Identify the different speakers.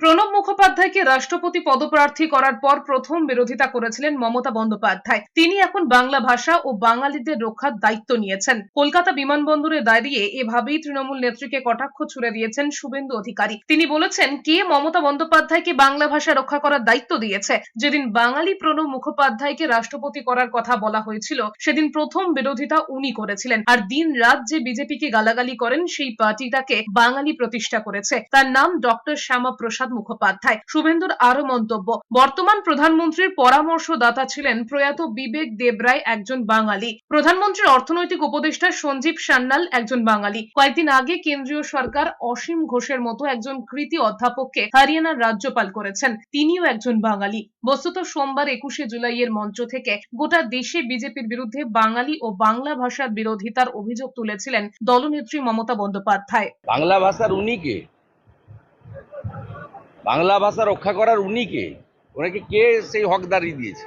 Speaker 1: প্রণব মুখোপাধ্যায়কে রাষ্ট্রপতি পদপ্রার্থী করার পর প্রথম বিরোধিতা করেছিলেন মমতা বন্দ্যোপাধ্যায়। তিনি এখন বাংলা ভাষা ও বাঙালিদের রক্ষার দায়িত্ব নিয়েছেন। কলকাতা বিমানবন্দরে দাঁড়িয়ে এভাবেই তৃণমূল নেত্রীকে কটাক্ষ ছুড়ে দিয়েছেন শুভেন্দু অধিকারী। তিনি বলেছেন, কে মমতা বন্দ্যোপাধ্যায়কে বাংলা ভাষা রক্ষা করার দায়িত্ব দিয়েছে? যেদিন বাঙালি প্রণব মুখোপাধ্যায়কে রাষ্ট্রপতি করার কথা বলা হয়েছিল, সেদিন প্রথম বিরোধিতা উনি করেছিলেন। আর দিন রাত যে বিজেপিকে গালাগালি করেন, সেই পার্টিটাকে বাঙালি প্রতিষ্ঠা করেছে। তার নাম ডক্টর শ্যামা প্রসাদ মুখোপাধ্যায়। শুভেন্দুর আরও মন্তব্য, বর্তমান প্রধানমন্ত্রীর পরামর্শদাতা ছিলেন প্রয়াত বিবেক দেবরায় একজন বাঙালি। প্রধানমন্ত্রীর অর্থনৈতিক উপদেষ্টা সঞ্জীব সান্যাল একজন বাঙালি। কয়েকদিন আগে কেন্দ্রীয় সরকার অসীম ঘোষের মতো একজন কৃতি অধ্যাপককে হরিয়ানার রাজ্যপাল করেছেন। তিনিও একজন বাঙালি। বস্তুত সোমবার একুশে জুলাইয়ের মঞ্চ থেকে গোটা দেশে বিজেপির বিরুদ্ধে বাঙালি ও বাংলা ভাষার বিরোধিতার অভিযোগ তুলেছিলেন দলনেত্রী মমতা বন্দ্যোপাধ্যায়।
Speaker 2: বাংলা ভাষার উনি কে বাংলা ভাষা রক্ষা করার উনি কে ওনাকে কে সেই হকদারি দিয়েছে?